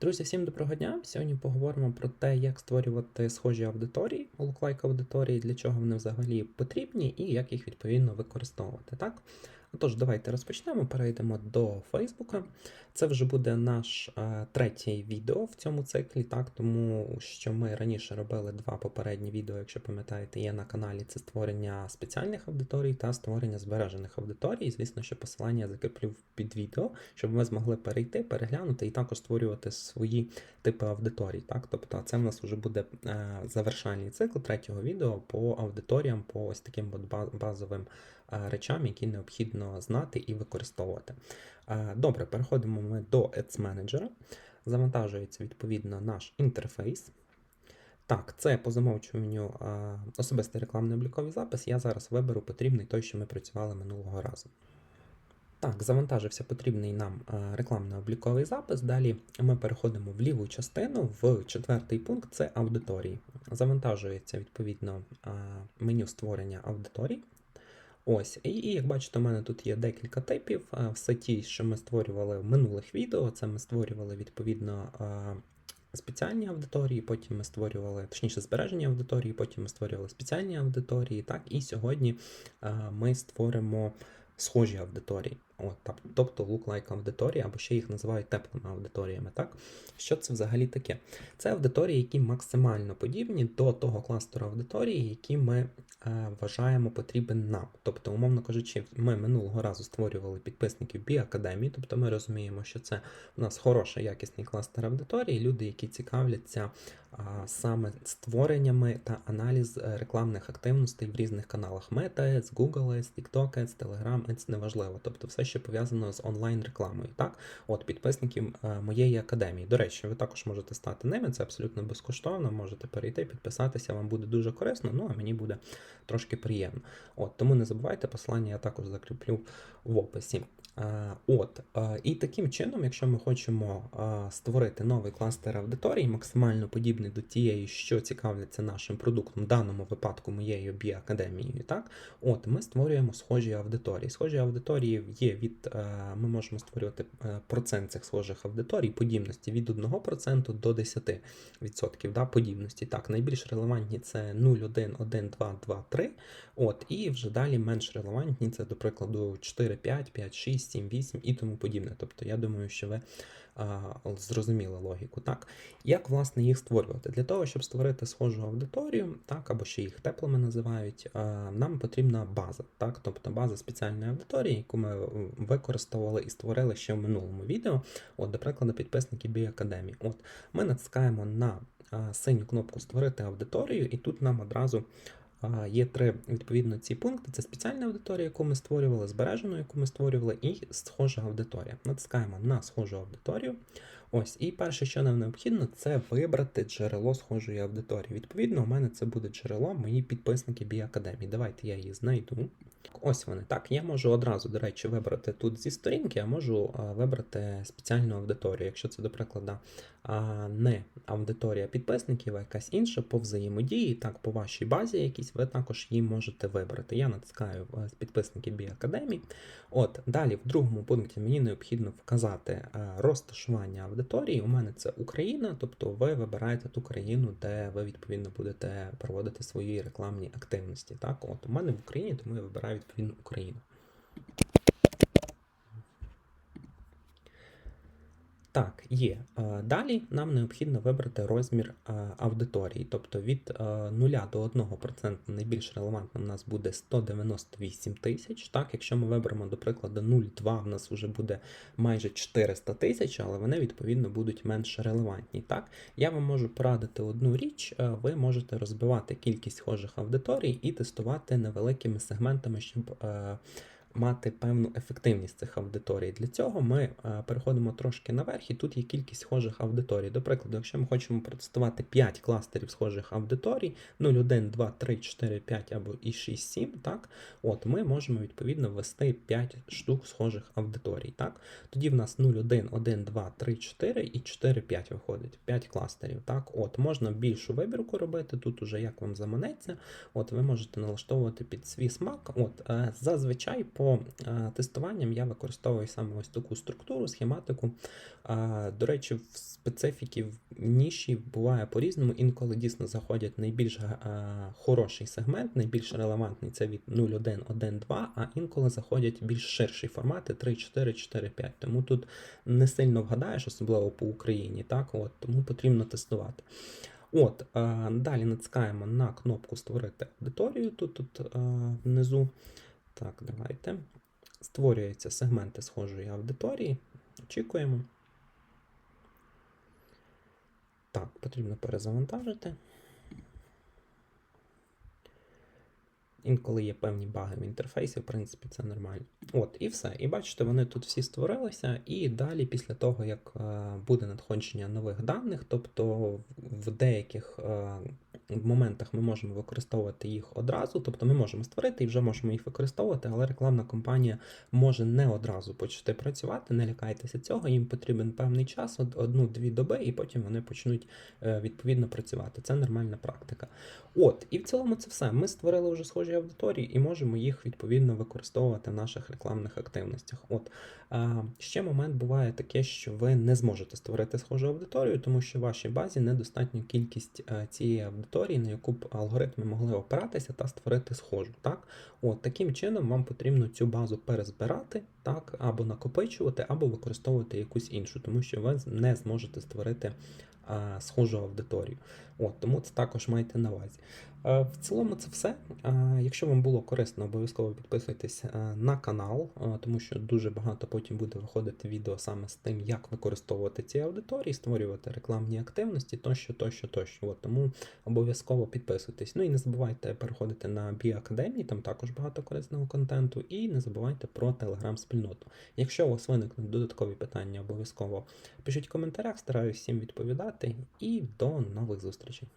Друзі, всім доброго дня! Сьогодні поговоримо про те, як створювати схожі аудиторії, луклайк аудиторії, для чого вони взагалі потрібні і як їх відповідно використовувати. Так? Отож, давайте розпочнемо, перейдемо до Фейсбука. Це вже буде наш е, третє відео в цьому циклі, так, тому що ми раніше робили два попередні відео, якщо пам'ятаєте, є на каналі це створення спеціальних аудиторій та створення збережених аудиторій. Звісно, що посилання я закріплю під відео, щоб ви змогли перейти, переглянути і також створювати свої типи аудиторій. Так? Тобто це в нас вже буде е, завершальний цикл третього відео по аудиторіям, по ось таким от базовим речам, які необхідно знати і використовувати. Е, Добре, переходимо ми до Ads Manager. Завантажується відповідно наш інтерфейс. Так, це по замовчуванню е, особистий рекламний обліковий запис. Я зараз виберу потрібний той, що ми працювали минулого разу. Так, завантажився потрібний нам е, рекламно-обліковий запис. Далі ми переходимо в ліву частину, в четвертий пункт це аудиторії. Завантажується відповідно е, меню створення аудиторій. Ось, і, і як бачите, у мене тут є декілька типів. Все ті, що ми створювали в минулих відео, це ми створювали відповідно спеціальні аудиторії, потім ми створювали, точніше, збережені аудиторії, потім ми створювали спеціальні аудиторії. Так, і сьогодні ми створимо схожі аудиторії. От, тобто look-like аудиторії, або ще їх називають теплими аудиторіями. Так? Що це взагалі таке? Це аудиторії, які максимально подібні до того кластеру аудиторії, які ми е, вважаємо потрібен нам. Тобто, умовно кажучи, ми минулого разу створювали підписників Біакадемії, тобто ми розуміємо, що це у нас хороший якісний кластер аудиторії, люди, які цікавляться саме створеннями та аналіз е, рекламних активностей в різних каналах Meta Ads, Google Ads, TikTok Ads, Telegram Ads, неважливо. Тобто все, що пов'язано з онлайн рекламою. Так, от підписників е, моєї академії. До речі, ви також можете стати ними, це абсолютно безкоштовно. Можете перейти, підписатися, вам буде дуже корисно. Ну а мені буде трошки приємно. От тому не забувайте, посилання я також закріплю в описі. Е, От е, і таким чином, якщо ми хочемо е, створити новий кластер аудиторії, максимально подібний до тієї, що цікавляться нашим продуктом, в даному випадку моєю BI академією, так от ми створюємо схожі аудиторії. Схожі аудиторії є від ми можемо створювати процент цих схожих аудиторій, подібності від 1% до 10% да, подібності. Так, найбільш релевантні це 0, 1, 1, 2, 2, 3. От, і вже далі менш релевантні це, до прикладу, 4, 5, 5, 6, 7, 8 і тому подібне. Тобто, я думаю, що ви а, зрозуміли логіку. Так? Як власне їх створювати? Для того, щоб створити схожу аудиторію, так, або ще їх теплими називають, а, нам потрібна база, так? тобто база спеціальної аудиторії, яку ми використовували і створили ще в минулому відео. От, до прикладу, підписники Біакадемії. От, ми натискаємо на а, синю кнопку Створити аудиторію, і тут нам одразу Є три відповідно ці пункти: це спеціальна аудиторія, яку ми створювали, збережену, яку ми створювали, і схожа аудиторія. Натискаємо на схожу аудиторію. Ось, і перше, що нам необхідно, це вибрати джерело схожої аудиторії. Відповідно, у мене це буде джерело мої підписники Біакадемії. Давайте я її знайду. Ось вони. Так, я можу одразу, до речі, вибрати тут зі сторінки, а можу вибрати спеціальну аудиторію. Якщо це, до прикладу, не аудиторія підписників, а якась інша по взаємодії, так, по вашій базі якійсь, ви також її можете вибрати. Я натискаю е, з підписники Біакадемії. От, далі, в другому пункті мені необхідно вказати е, розташування аудиторії. У мене це Україна, тобто ви вибираєте ту країну, де ви відповідно будете проводити свої рекламні активності. Так, от у мене в Україні, тому я вибираю відповідно Україну. Так, є. Е, Далі нам необхідно вибрати розмір е, аудиторії, тобто від е, 0 до 1% найбільш релевантним у нас буде 198 тисяч. Так, якщо ми виберемо, до прикладу, 0,2, в нас вже буде майже 400 тисяч, але вони відповідно будуть менш релевантні. Так, я вам можу порадити одну річ: е, ви можете розбивати кількість схожих аудиторій і тестувати невеликими сегментами, щоб. Мати певну ефективність цих аудиторій. Для цього ми е, переходимо трошки наверх, і тут є кількість схожих аудиторій. До прикладу, якщо ми хочемо протестувати 5 кластерів схожих аудиторій, 0, 1, 2, 3, 4, 5 або і 6, 7, так, от ми можемо відповідно ввести 5 штук схожих аудиторій. Так? Тоді в нас 0, 1, 1, 2, 3, 4 і 4, 5 виходить. 5 кластерів. Так? От, можна більшу вибірку робити, тут уже як вам заманеться. От ви можете налаштовувати під свій смак. От, е, зазвичай по по е, тестуванням я використовую саме ось таку структуру, схематику. До речі, в специфіки в ніші буває по-різному. Інколи дійсно заходять найбільш е, хороший сегмент, найбільш релевантний це від 0.1, 1.2, а інколи заходять більш ширші формати 3, 4, 4, 5. Тому тут не сильно вгадаєш, особливо по Україні. Так, от, тому потрібно тестувати. От, е, далі натискаємо на кнопку Створити аудиторію тут, тут внизу. Так, давайте. Створюються сегменти схожої аудиторії. Очікуємо. Так, потрібно перезавантажити. Інколи є певні баги в інтерфейсі, в принципі, це нормально. От, і все. І бачите, вони тут всі створилися, і далі, після того, як е, буде надходження нових даних, тобто в деяких е, моментах ми можемо використовувати їх одразу, тобто ми можемо створити і вже можемо їх використовувати, але рекламна кампанія може не одразу почати працювати, не лякайтеся цього, їм потрібен певний час, одну-дві доби, і потім вони почнуть е, відповідно працювати. Це нормальна практика. От, і в цілому це все. Ми створили вже схожі аудиторії і можемо їх відповідно використовувати в наших рекламних активностях. От ще момент буває таке, що ви не зможете створити схожу аудиторію, тому що в вашій базі недостатня кількість е, цієї аудиторії, на яку б алгоритми могли опиратися та створити схожу. Так, от таким чином вам потрібно цю базу перезбирати, так, або накопичувати, або використовувати якусь іншу, тому що ви не зможете створити а, схожу аудиторію. От, тому це також майте на увазі. Е, В цілому це все. Е, Якщо вам було корисно, обов'язково підписуйтесь е, на канал, тому що дуже багато потім буде виходити відео саме з тим, як використовувати ці аудиторії, створювати рекламні активності, тощо, тощо, тощо. От, тому обов'язково підписуйтесь. Ну і не забувайте переходити на Біакадемії, там також багато корисного контенту. І не забувайте про телеграм-спільноту. Якщо у вас виникнуть додаткові питання, обов'язково пишіть в коментарях, стараюсь всім відповідати. І до нових зустрічей.